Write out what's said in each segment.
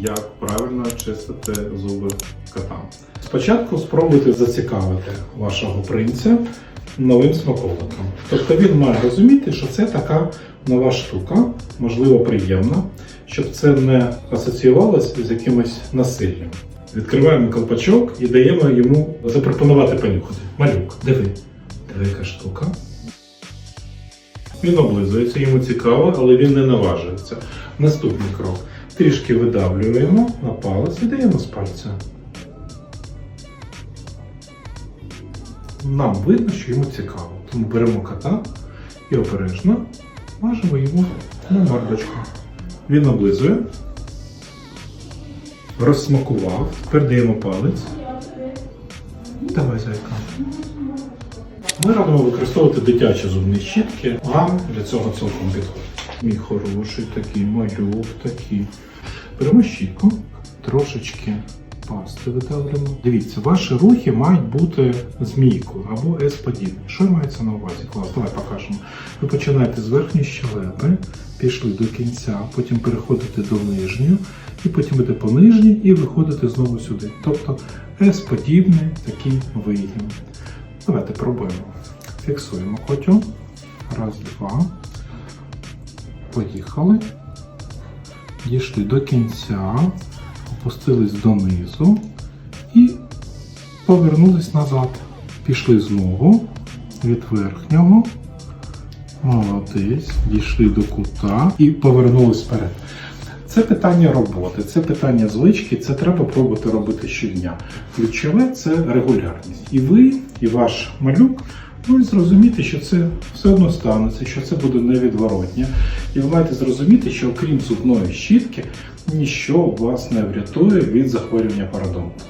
як правильно чистити зуби котам. Спочатку спробуйте зацікавити вашого принця новим смаколиком. Тобто він має розуміти, що це така нова штука, можливо, приємна, щоб це не асоціювалося з якимось насиллям. Відкриваємо колпачок і даємо йому запропонувати понюхати. Малюк, диви, диви, яка штука. Він облизується, йому цікаво, але він не наважується. Наступний крок. Трішки видавлюємо на палець і даємо з пальця. Нам видно, що йому цікаво. Тому беремо кота і обережно мажемо йому на мордочку. Він облизує, розсмакував, тепер даємо палець. Давай, зайка. Ми радимо використовувати дитячі зубні щітки. Вам для цього цілком підходить. Мій хороший такий малюк такий. Беремо щітку, трошечки пасти видавлюємо. Дивіться, ваші рухи мають бути змійкою або S-подібні. Що мається на увазі? Клас, давай покажемо. Ви починаєте з верхньої щелепи, пішли до кінця, потім переходите до нижньої, і потім йдете по нижній і виходите знову сюди. Тобто S-подібний такий вигін. Давайте пробуємо. Фіксуємо котю. Раз, два. Поїхали. Дійшли до кінця, опустились донизу і повернулись назад. Пішли знову від верхнього. Молодець. Дійшли до кута і повернулись вперед. Це питання роботи, це питання звички, це треба пробувати робити щодня. Ключове це регулярність. І ви, і ваш малюк можуть зрозуміти, що це все одно станеться, що це буде невідворотнє. І ви маєте зрозуміти, що окрім зубної щітки, ніщо вас не врятує від захворювання парадонту.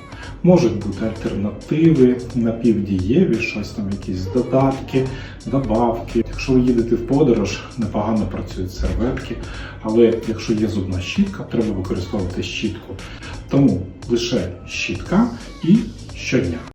Можуть бути альтернативи, напівдієві, щось там, якісь додатки, добавки. Якщо ви їдете в подорож, непогано працюють серветки, але якщо є зубна щітка, треба використовувати щітку. Тому лише щітка і щодня.